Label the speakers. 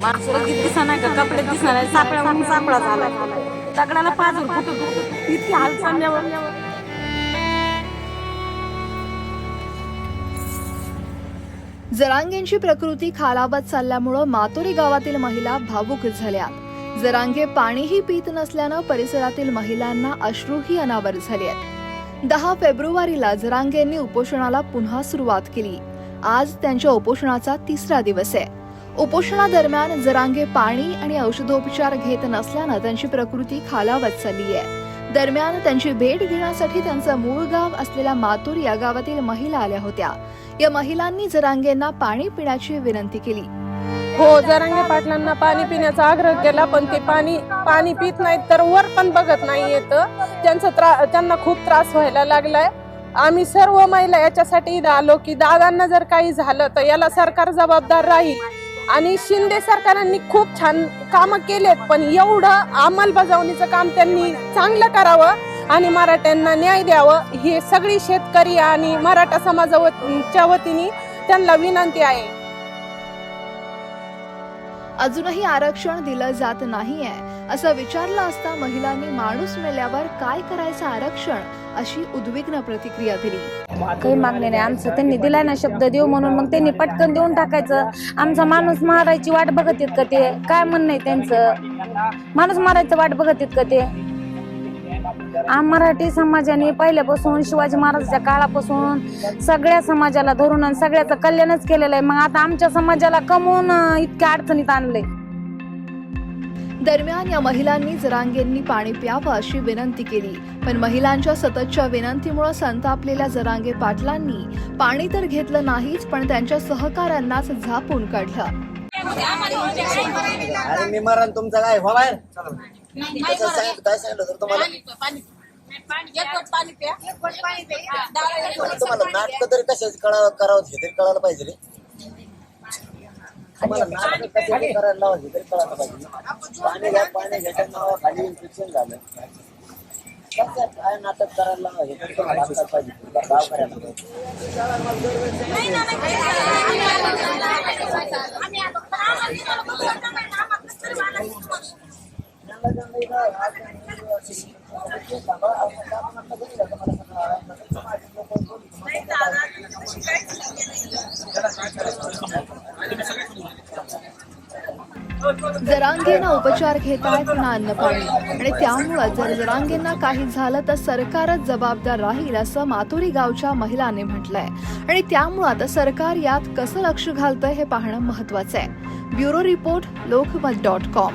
Speaker 1: दिसणार का? कपडे दिसणार सापळा म्हणून सापळा झाला दगडाला पाजून इतकी
Speaker 2: जरांगेंची प्रकृती खालावत चालल्यामुळं मातोरी गावातील महिला भावुक झाल्या. जरांगे पाणीही पित नसल्यानं परिसरातील महिलांना अश्रूही अनावर झाले आहेत दहा फेब्रुवारीला जरांगेंनी उपोषणाला पुन्हा सुरुवात केली. आज त्यांच्या उपोषणाचा तिसरा दिवस आहे. उपोषणादरम्यान जरांगे पाणी आणि औषधोपचार घेत नसल्यानं त्यांची प्रकृती खालावत चालली आहे. दरम्यान त्यांची भेट घेण्यासाठी त्यांचं मूळ गाव असलेल्या मातूर या गावातील महिला आल्या होत्या. या महिलांनी जरांगेंना पाणी पिण्याची विनंती केली.
Speaker 3: हो जरांगे पाटलांना पाणी पिण्याचा आग्रह केला पण ते पाणी पाणी पित नाहीत तर वर पण बघत नाही येत. त्यांचा त्रा त्यांना खूप त्रास व्हायला लागलाय. आम्ही सर्व महिला याच्यासाठी आलो की दादांना जर काही झालं तर याला सरकार जबाबदार राहील. आणि शिंदे सरकारांनी खूप छान कामं केलेत पण एवढं अंमलबजावणीचं काम त्यांनी चांगलं करावं आणि मराठ्यांना न्याय द्यावं हे सगळी शेतकरी आणि मराठा समाजाच्या वतीने त्यांना विनंती आहे.
Speaker 2: अजूनही आरक्षण दिलं जात नाहीये असं विचारलं असता महिलांनी माणूस मेल्यावर काय करायचं आरक्षण अशी उद्विग्न प्रतिक्रिया दिली.
Speaker 4: काही मागणी नाही. आमचं त्यांनी दिलाय ना शब्द देऊ म्हणून मग त्यांनी पटकन देऊन टाकायचं. आमचा माणूस मारायची वाट बघत येत का ते? काय म्हणणं आहे त्यांचं? माणूस मारायचं वाट बघत येत का ते? आम मराठी समाजाने पहिल्यापासून शिवाजी महाराजांच्या काळापासून सगळ्या समाजाला धरून आणि सगळ्याचं कल्याणच केलेलं आहे. मग आता आमच्या समाजाला कमवून इतक्या अडचणीत आणलंय.
Speaker 2: दरम्यान या महिलांनी जरांगेंनी पाणी प्यावं अशी विनंती केली. पण महिलांच्या सततच्या विनंतीमुळे संतापलेल्या जरांगे पाटलांनी पाणी तर घेतलं नाहीच पण त्यांच्या सहकाऱ्यांनाच झापून काढलं.
Speaker 5: अरे मी मरण तुमचं काय हो बाहेर. कसं सांगितलं काय सांगितलं तर तुम्हाला? तुम्हाला नाटक तरी कशाच कळा करावं हे तरी कळायला पाहिजे रे. तुम्हाला नाटक कशाचे करायला लावा हे तरी कळायला पाहिजे पाणी घ्या पाणी घ्यायच्या खाली इन्फेक्शन झालं. काय नाटक करायला हे? पाहिजे गाव पाहिजे
Speaker 2: जरांगेंना उपचार घेतायत ना अन्न पाणी आणि त्यामुळं जर जरांगेंना काही झालं तर सरकारच जबाबदार राहील असं मातुरी गावच्या महिलांनी म्हटलंय. आणि त्यामुळं आता सरकार यात कसं लक्ष घालतंय हे पाहणं महत्वाचं आहे. Bureau report Lokmat dot com.